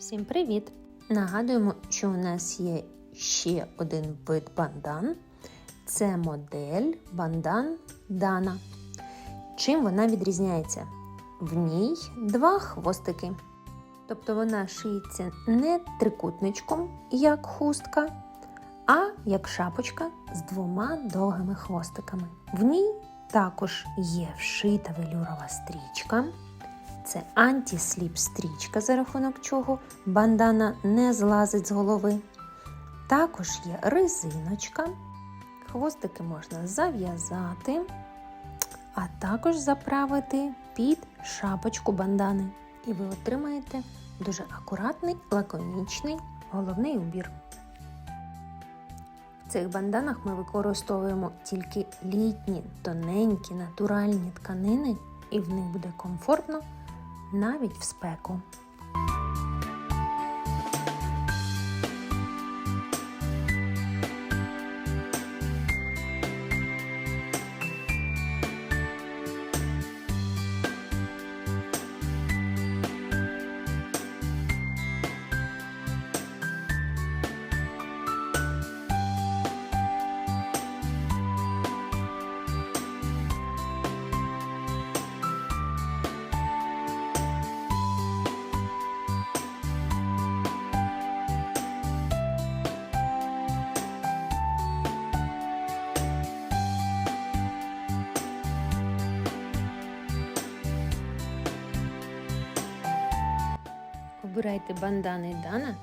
Всім привіт! Нагадуємо, що у нас є ще один вид бандан. Це модель бандан Дана. Чим вона відрізняється? В ній два хвостики. Тобто вона шиється не трикутничком, як хустка, а як шапочка з двома довгими хвостиками. В ній також є вшита велюрова стрічка. Це антисліп стрічка, за рахунок чого бандана не злазить з голови. Також є резиночка. Хвостики можна зав'язати, а також заправити під шапочку бандани. І ви отримаєте дуже акуратний, лаконічний головний убір. В цих банданах ми використовуємо тільки літні, тоненькі, натуральні тканини, і в них буде комфортно навіть в спеку. Обирайте бандани Дана,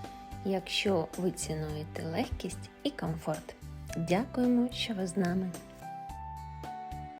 якщо ви цінуєте легкість і комфорт. Дякуємо, що ви з нами.